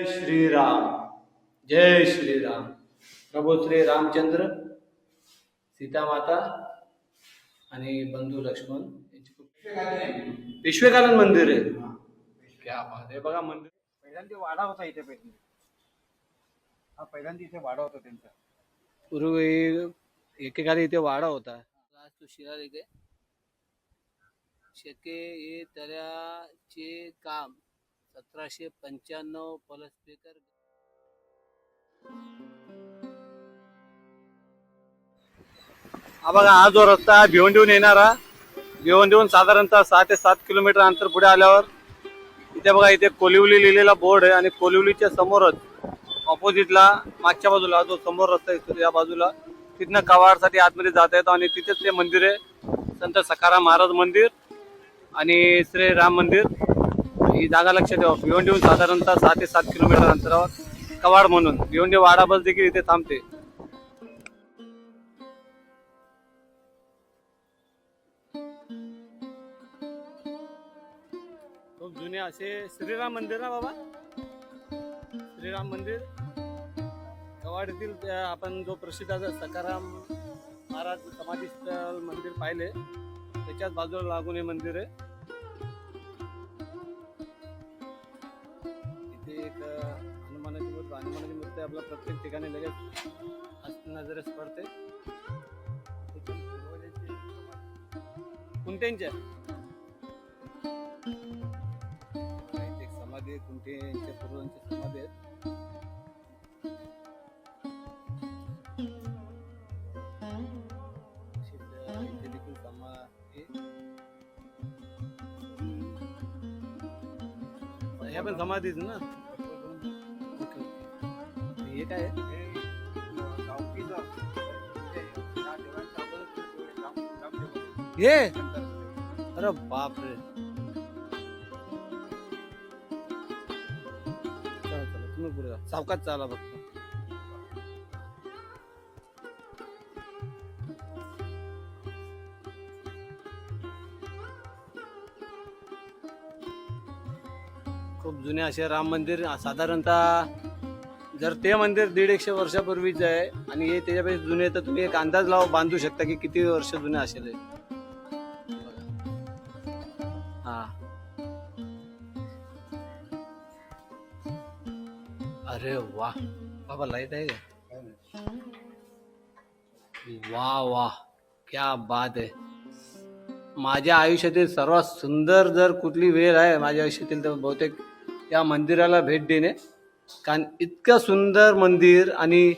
जय श्रीराम जय श्रीराम. प्रभू श्री रामचंद्र सीता माता आणि बंधू लक्ष्मण यांची विश्वेकानंद मंदिर आहे. क्या बात आहे. बघा मंदिर पहिल्यांदा वाडा होता इथे पहिले हा पहिल्यांदा इथे वाडा होता त्यांचा. पूर्वी एकेकाळी इथे वाडा होता. आज तो शिलालेख आहे. शके हे तऱ्याचे काम सतराशे पंच्याण्णव पलसपेकर हा बघा हा जो रस्ता आहे भिवंडीहून येणारा भिवंडीहून साधारणतः सहा ते सात किलोमीटर अंतर पुढे आल्यावर इथे बघा इथे कोलिवली लिहिलेला बोर्ड आहे आणि कोलिवलीच्या समोरच ऑपोजिटला मागच्या बाजूला जो समोर रस्ता दिसतो या बाजूला तिथनं कवाडसाठी आतमध्ये जाता येतो आणि तिथेच ते मंदिर आहे. संत सकाराम महाराज मंदिर आणि श्री राम मंदिर. ही जागा लक्षात ठेवा. भिवंडीहून साधारणतः सहा ते सात किलोमीटर अंतरावर कवाड म्हणून. भिवंडी वाडा बस देखील इथे थांबते. खूप जुने असे श्रीराम मंदिर ना बाबा? श्रीराम मंदिर. कवाड येथील आपण जो प्रसिद्ध सकाराम महाराज समाधी स्थळ मंदिर पाहिले त्याच्याच बाजूला लागून हे मंदिर आहे. ते मूर्ती आपल्या प्रत्येक ठिकाणी लगेच नजरेस पडते. कुंटेंच्या एक समाधी आहे कुंटेंच्या पूर्वांची समाधी आहेत. तशीच, पण समाधीच ना? काय आहे? हे अरे बापरे. चला चला तुम्ही पुढे जा. सावकाश चाला फक्त. खूप जुने असे राम मंदिर साधारणतः जर ते मंदिर दीड एकशे वर्षापूर्वीच आहे आणि हे त्याच्यापेक्षा जुने तर तुम्ही एक अंदाज लाव बांधू शकता की किती वर्ष जुने असेल हे. हा. अरे वा. बाबा लाइट आहे का? वा वा. क्या बात आहे. माझ्या आयुष्यातील सर्वात सुंदर जर कुठली वेळ आहे माझ्या आयुष्यातील तर बहुतेक या मंदिराला भेट देणे. कारण इतकं सुंदर मंदिर आणि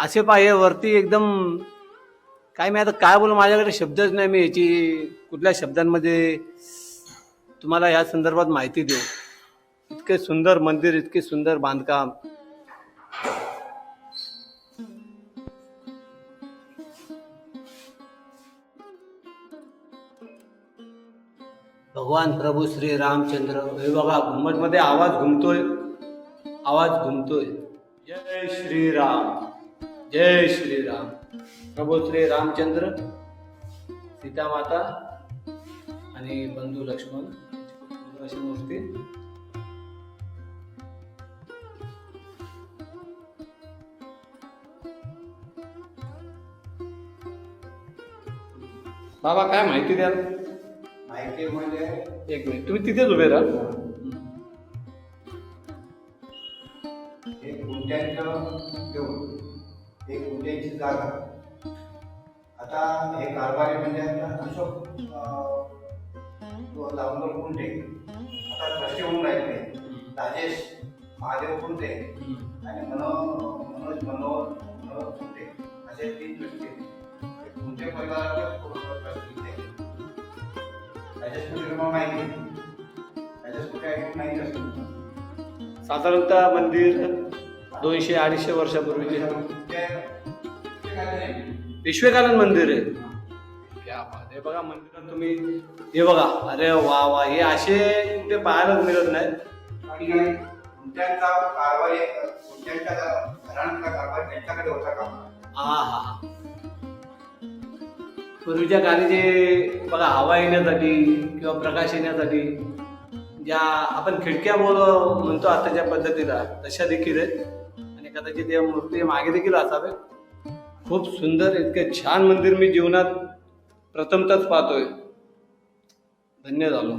असे पाहिजे वरती एकदम काय मी आता काय बोलू माझ्याकडे शब्दच नाही मी याची कुठल्या शब्दांमध्ये तुम्हाला या संदर्भात माहिती देऊ. इतके सुंदर मंदिर इतके सुंदर बांधकाम. भगवान प्रभू श्री रामचंद्र हे बघा घुमटमध्ये आवाज घुमतोय. आवाज घुमतोय. जय श्रीराम. जय श्रीराम. प्रभू श्री रामचंद्र सीता माता आणि बंधू लक्ष्मण अशी मूर्ती. बाबा काय माहिती द्याल? माहिती म्हणजे? एक मिनिट. तुम्ही तिथेच उभे राहा. कारभारी म्हणजे अशोक दामोदर कुंटे आता ट्रस्टी होऊन राहिले. राजेश महादेव कुंटे आणि मनो मनोज मनोहर मनोहर कुंटे असे तीन ट्रस्टी कुंटे परिवाराचे राजेश तुम्हाला माहिती. राजेश कुंटे आहे? की माहिती असेल. साधारणतः मंदिर दोनशे अडीचशे वर्षापूर्वीचे विश्वेकानंद मंदिर आहे. बघा मंदिरात तुम्ही हे बघा. अरे वा वा. हे असे कुठे पाहायला मिळत नाहीत. त्यांचा कारभार त्यांच्या घराण्यातला कारभार त्यांच्याकडे होता का? हा हा पूर्वीच्या काळी जे बघा हवा येण्यासाठी किंवा प्रकाश येण्यासाठी ज्या आपण खिडक्या बोल म्हणतो आताच्या पद्धतीला तशा देखील आहेत. आणि कदाचित या मूर्ती मागे देखील असावे खूप सुंदर इतके छान मंदिर मी जीवनात प्रथमतच पाहतोय. धन्य झालो.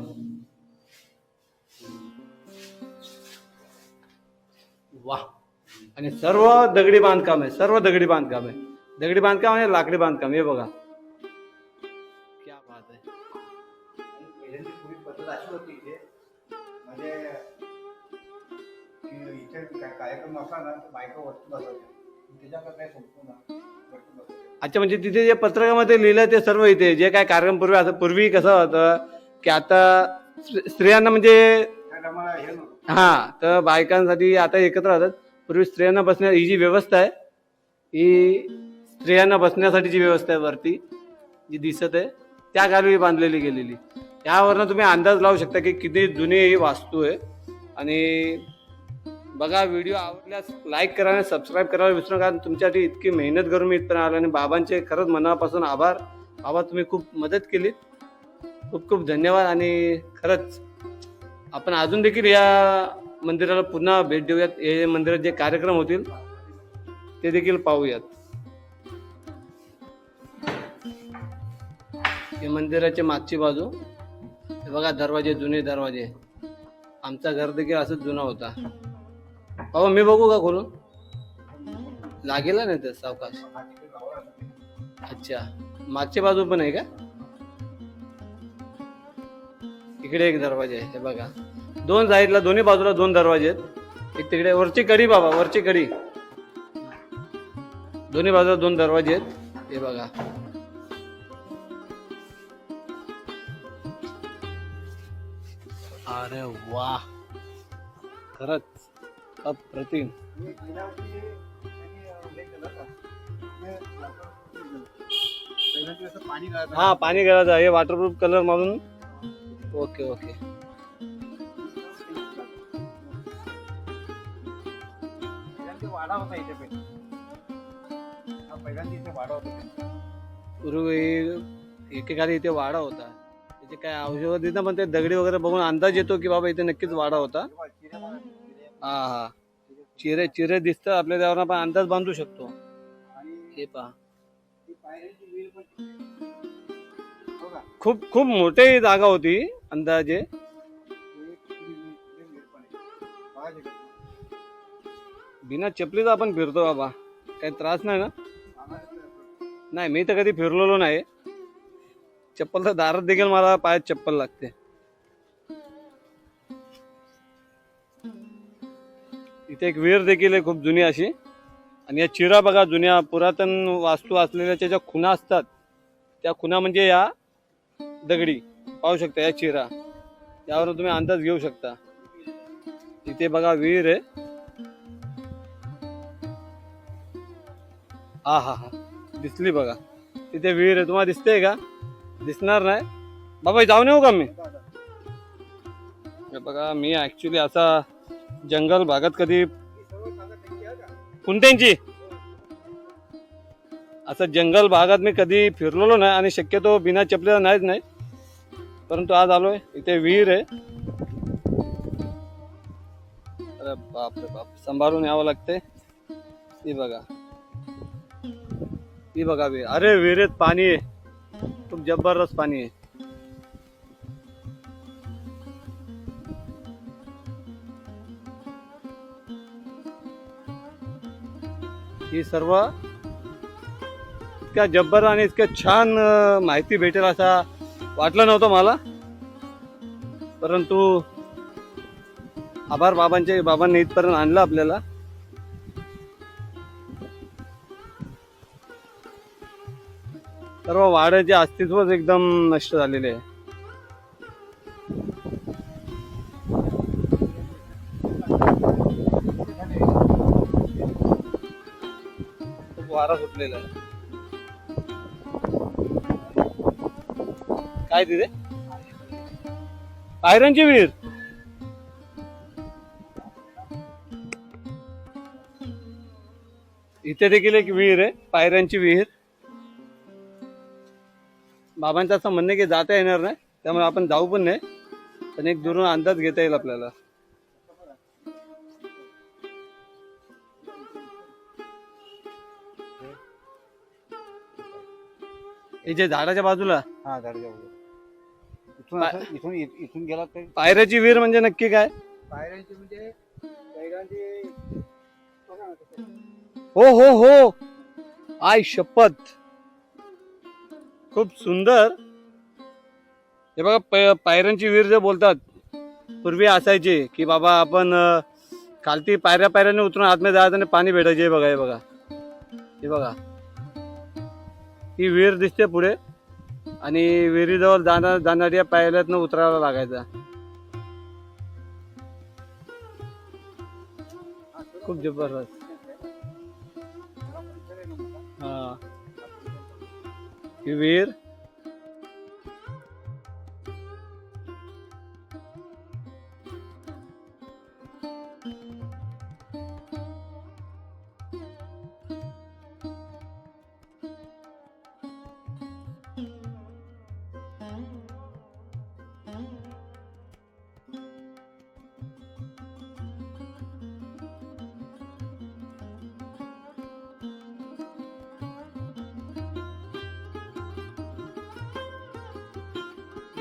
वा आणि सर्व दगडी बांधकाम आहे सर्व दगडी बांधकाम आहे. दगडी बांधकाम आणि लाकडी बांधकाम हे बघा. क्या बात आहे. पहिल्यांची पूर्वी पद्धत अशी होती इथे म्हणजे इथे कार्यक्रम असला ना तर बायका वस्तू बसवायच्या अच्छा म्हणजे तिथे जे पत्रकामध्ये लिहिलं ते सर्व इथे जे काय कार्यक्रम पूर्वी असं पूर्वी कसं होतं की आता स्त्री- स्त्रियांना म्हणजे हे हा तर बायकांसाठी आता एकत्र राहतात पूर्वी स्त्रियांना बसण्या ही जी व्यवस्था आहे ही स्त्रियांना बसण्यासाठी जी व्यवस्था आहे वरती जी दिसत आहे त्या गावी बांधलेली गेलेली. यावरनं तुम्ही अंदाज लावू शकता की किती जुनी ही वास्तू आहे. आणि बघा व्हिडिओ आवडल्यास लाईक करा आणि सबस्क्राईब करायला विसरू नका तुमच्यासाठी इतकी मेहनत करून मी इथपर्यंत आलो आणि बाबांचे खरंच मनापासून आभार. बाबा तुम्ही खूप मदत केलीत. खूप खूप धन्यवाद आणि खरंच आपण अजून देखील या मंदिराला पुन्हा भेट देऊयात. हे मंदिरात जे कार्यक्रम होतील ते देखील पाहूयात. हे मंदिराची मागची बाजू. हे बघा दरवाजे जुने दरवाजे. आमचा घर देखील असंच जुना होता. बाबा मी बघू का खोलून? लागेल नाही तर सावकाश. अच्छा. मागच्या बाजू पण आहे का? इकडे एक दरवाजा आहे हे बघा. दोन साईडला दोन्ही बाजूला दोन दरवाजे आहेत. एक तिकडे वरची कडी बाबा वरची कडी. दोन्ही बाजूला दोन दरवाजे आहेत. हे बघा. अरे वा. खरंच. अप्रतिम. हा पाणी गळायचं हे वॉटरप्रूफ कलर मारून ओके ओके. पूर्वी एकेकाळी इथे वाडा होता. इथे काय औषध देत पण ते दगडी वगैरे बघून अंदाज येतो की बाबा इथे नक्कीच वाडा होता. हा हा. चिरे चिरे दिसतं आपल्या त्यावर आपण अंदाज बांधू शकतो. हे पहा. खूप खूप मोठी जागा होती अंदाजे. बिना चपलीचा आपण फिरतो बाबा. काही त्रास नाही ना? नाही मी तर कधी फिरलेलो नाही. चप्पल तर दारात देखील मला पायात चप्पल लागते. इथे एक विहीर देखील आहे खूप जुनी अशी. आणि या चिरा बघा जुन्या पुरातन वास्तू असलेल्या ज्या खुणा असतात त्या खुणा म्हणजे या दगडी. पाहू शकता या चिरा. यावरून तुम्ही अंदाज घेऊ शकता. इथे बघा विहीर आहे. हा हा हा. दिसली बघा. तिथे विहीर आहे. तुम्हाला दिसते का? दिसणार नाही. बाबा जाऊन येऊ का मी? बघा मी ऍक्च्युली असा जंगल भागात कधी? ही त्यांची असं जंगल भागात मी कधी फिरलेलो नाही आणि शक्यतो बिना चपलेला नाहीच नाही. परंतु आज आलोय इथे विहीर आहे. अरे बाप रे बाप सांभाळून यावं लागते. ती बघा. ती बघा विहीर. अरे विहिरीत पाणी आहे. खूप जबरदस्त पाणी आहे. ही सर्व इतक्या जब्बर आणि इतक्या छान माहिती भेटेल असा वाटलं नव्हतं मला. परंतु आभार बाबांचे बाबांनी इथपर्यंत आणलं आपल्याला. सर्व वाड्याचे अस्तित्वच एकदम नष्ट झालेले आहे. वारा सुटलेला आहे. काय तिथे पायऱ्यांची विहीर. इथे देखील एक विहीर आहे पायऱ्यांची विहीर. बाबांचं असं म्हणणं की जाता येणार नाही त्यामुळे आपण जाऊ पण नाही पण एक दुरून अंदाज घेता येईल आपल्याला. जे झाडाच्या बाजूला? हा झाडाच्या बाजूला. इथून असं- इथून इथून गेला तर पायऱ्याची विहीर म्हणजे नक्की काय? पायऱ्यांची म्हणजे बैलांची बघा ना कसं. हो हो हो. आय शपथ. खूप सुंदर. हे बघा पै- पायऱ्यांची विहीर जे बोलतात पूर्वी असायची की बाबा आपण अं, खालती पायऱ्या पायऱ्याने उतरून आतमध्ये जायचं आणि पाणी भेटायचे. बघा हे बघा. हे बघा. ही विहीर दिसते पुढे आणि विहिरीजवळ जाणार जाणाऱ्या पायऱ्यातनं उतरायला लागायचा. खूप जबरदस्त. हा. ही विहीर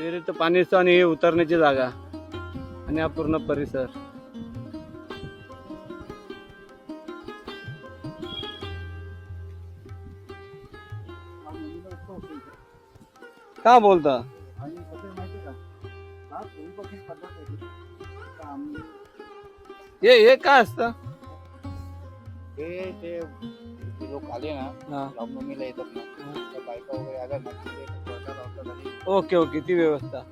विहिरीचं पाणी आणि हे उतरण्याची जागा आणि हा पूर्ण परिसर का बोलता आणि कसं आहे माहिती आहे का हा पूर्वीपासून पद्धत आहे ही. का आम्ही हे हे काय असतं हे ते लोक आले ना हा रामनवमीला येतात ना त्या बायका वगैरे आल्या ना की ते. ओके ओके ती व्यवस्था.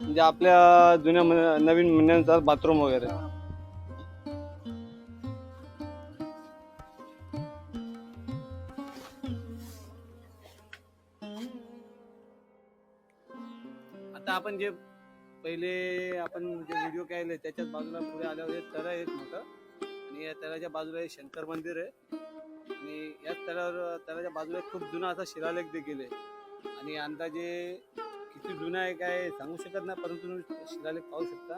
म्हणजे आपल्या जुन्या नवीन महिन्यांचा बाथरूम वगैरे. आता आपण जे पहिले आपण जे व्हिडिओ केले त्याच्याच बाजूला पुढे आल्यावर एक तळ आहे एक मोठं. आणि या तळाच्या बाजूला हे शंकर मंदिर आहे. आणि याच तळावर तळाच्या बाजूला एक खूप जुना असा शिलालेख देखील आहे. आणि अंदाजे किती जुना आहे काय सांगू शकत नाही परंतु तुम्ही शिलालेख पाहू शकता.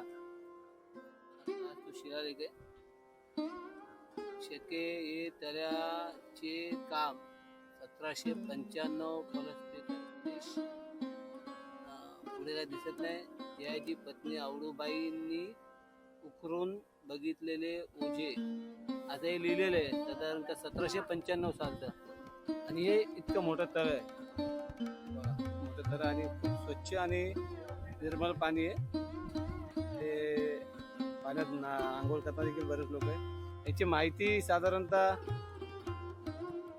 हा तो शिलालेख आहे. शेतके हे तऱ्याचे काम. सतराशे पंच्याण्णव परस पुढे काय दिसत नाही. याची पत्नी आवडूबाईंनी उकरून बघितलेले ओझे. असं हे लिहिलेलं आहे साधारणतः सतराशे पंच्याण्णव सालचं. आणि हे इतकं मोठं तळ आहे. तर आणि खूप स्वच्छ आणि निर्मल पाणी आहे. ते पाण्यात ना आंघोळ करता देखील बरेच लोक आहे याची माहिती साधारणतः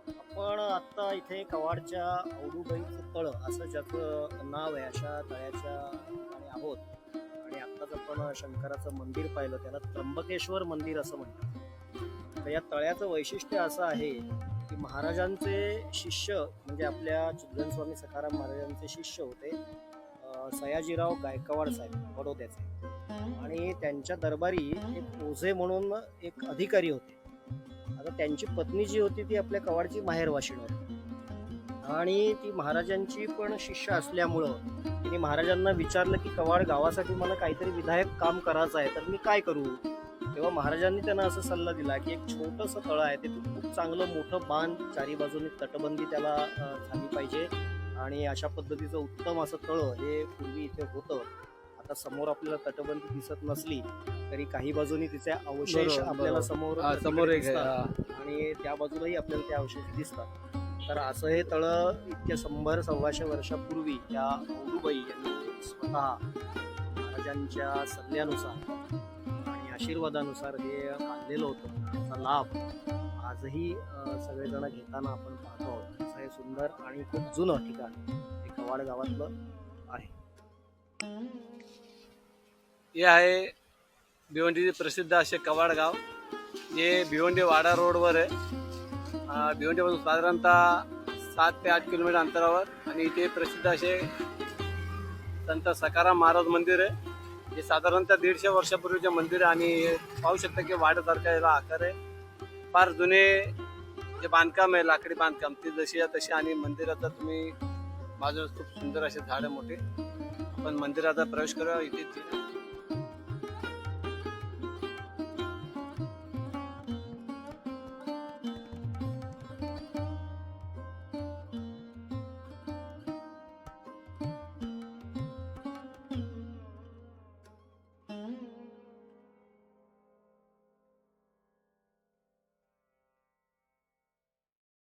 आपण आत्ता इथे कवाडच्या औडूबाईचं तळ असं ज्याचं नाव आहे अशा तळ्याच्या ठिकाणी आहोत. आणि आत्ताच आपण शंकराचं मंदिर पाहिलं त्याला त्र्यंबकेश्वर मंदिर असं म्हणतात. तर या तळ्याचं वैशिष्ट्य असं आहे की महाराजांचे शिष्य म्हणजे आपल्या चिदगन स्वामी सखाराम महाराजांचे शिष्य होते सयाजीराव गायकवाड साहेब बडोद्याचे. आणि त्यांच्या दरबारी एक ओझे म्हणून एक अधिकारी होते. आता त्यांची पत्नी जी होती ती आपल्या कवाडची माहेरवाशिण होती. आणि ती महाराजांची पण शिष्य असल्यामुळं तिने महाराजांना विचारलं की कवाड गावासाठी मला काहीतरी विधायक काम करायचं आहे तर मी काय करू? तेव्हा महाराजांनी त्यांना असा सल्ला दिला की एक छोटंसं तळं आहे ते तू चांगलं मोठं बांध चारी बाजूनी तटबंदी त्याला झाली पाहिजे. आणि अशा पद्धतीचं उत्तम असं तळं हे पूर्वी इथे होतं. आता समोर आपल्याला तटबंदी दिसत नसली तरी काही बाजूनी तिचे अवशेष आपल्याला. समोर समोर. आणि त्या बाजूलाही आपल्याला ते अवशेष दिसतात. तर असं हे तळं इतक्या शंभर सव्वाशे वर्षापूर्वी त्या औडूबाई यांनी स्वतः महाराजांच्या सल्ल्यानुसार आणि आशीर्वादानुसार हे बांधलेलं होतं. त्याचा लाभ आजही सगळेजण घेताना आपण पाहतो आहोत. असं हे सुंदर आणि खूप जुनं ठिकाण हे कवाड गावातलं हे आहे भिवंडीचे प्रसिद्ध असे कवाड गाव. जे भिवंडी वाडा रोडवर आहे. भिवंडीपासून साधारणतः सात ते आठ किलोमीटर अंतरावर आणि इथे प्रसिद्ध असे संत सकाराम महाराज मंदिर आहे. हे साधारणतः दीडशे वर्षापूर्वीचे मंदिर आहे आणि पाहू शकता की वाड्यासारखा याला आकार आहे. फार जुने जे बांधकाम आहे लाकडी बांधकाम ते जशी आहे तशी आणि मंदिराचा तुम्ही बाजूला खूप सुंदर असे झाड मोठे. आपण मंदिराचा प्रवेश करूया इथे